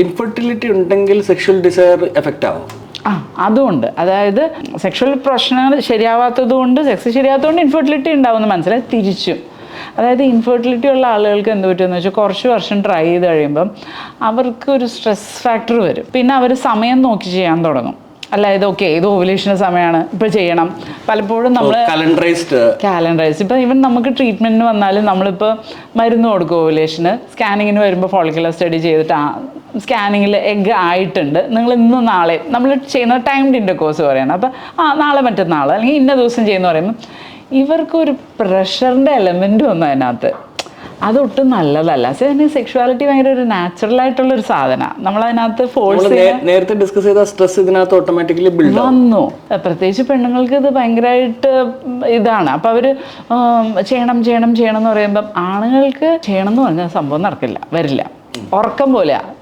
Infertility ഉണ്ടെങ്കിൽ sexual desire effect ആവും. ആ അതുകൊണ്ട് അതായത് സെക്ഷൽ പ്രശ്നങ്ങൾ ശരിയാവാത്തത് കൊണ്ട് സെക്സ് ശരിയാത്തതുകൊണ്ട് ഇൻഫെർട്ടിലിറ്റി ഉണ്ടാവുമെന്ന് മനസ്സിലായി തിരിച്ചും. അതായത് ഇൻഫെർട്ടിലിറ്റി ഉള്ള ആളുകൾക്ക് എന്ത് പറ്റുമെന്ന് വെച്ചാൽ കുറച്ച് വർഷം ട്രൈ ചെയ്ത് കഴിയുമ്പം അവർക്ക് ഒരു സ്ട്രെസ് ഫാക്ടർ വരും. പിന്നെ അവർ സമയം നോക്കി ചെയ്യാൻ തുടങ്ങും. അല്ല ഇത് ഓക്കെ ഇത് ഓവുലേഷന്റെ സമയമാണ് ഇപ്പം ചെയ്യണം. പലപ്പോഴും നമ്മൾ കലണ്ടറൈസ്ഡ് കാലണ്ടറൈസ് ഇപ്പം ഇവൻ നമുക്ക് ട്രീറ്റ്മെന്റിന് വന്നാലും നമ്മളിപ്പോൾ മരുന്ന് കൊടുക്കും ഓവുലേഷന് സ്കാനിങ്ങിന് വരുമ്പോൾ ഫോളിക്കുലർ സ്റ്റഡി ചെയ്തിട്ട് ആ സ്കാനിങ്ങിൽ എഗ് ആയിട്ടുണ്ട്. നിങ്ങൾ ഇന്ന് നാളെ നമ്മൾ ചെയ്യുന്ന ടൈം കോഴ്സ് പറയണം. അപ്പോൾ ആ നാളെ മറ്റന്നാൾ അല്ലെങ്കിൽ ഇന്ന ദിവസം ചെയ്യുന്ന പറയുമ്പോൾ ഇവർക്കൊരു പ്രഷറിന്റെ എലമെന്റും ഒന്നും അതിനകത്ത്. അതൊട്ടും നല്ലതല്ല. സെക്ഷുവാലിറ്റി ഭയങ്കര ഒരു നാച്ചുറൽ ആയിട്ടുള്ള ഒരു സാധനമാണ് നമ്മൾ അതിനകത്ത് ഫോഴ്സ് നേരത്തെ ഡിസ്കസ് ചെയ്ത സ്ട്രെസ് ഇതിനകത്ത് ഓട്ടോമാറ്റിക്കലി ബിൽഡ് വന്നു. പ്രത്യേകിച്ച് പെണ്ണുങ്ങൾക്ക് ഇത് ഭയങ്കരമായിട്ട് ഇതാണ്. അപ്പം അവർ ചെയ്യണം ചെയ്യണം ചെയ്യണം എന്ന് പറയുമ്പോൾ ആണുങ്ങൾക്ക് ചെയ്യണം എന്ന് പറഞ്ഞാൽ സംഭവം നടക്കില്ല. വരില്ല. ഉറക്കം പോലെയാണ്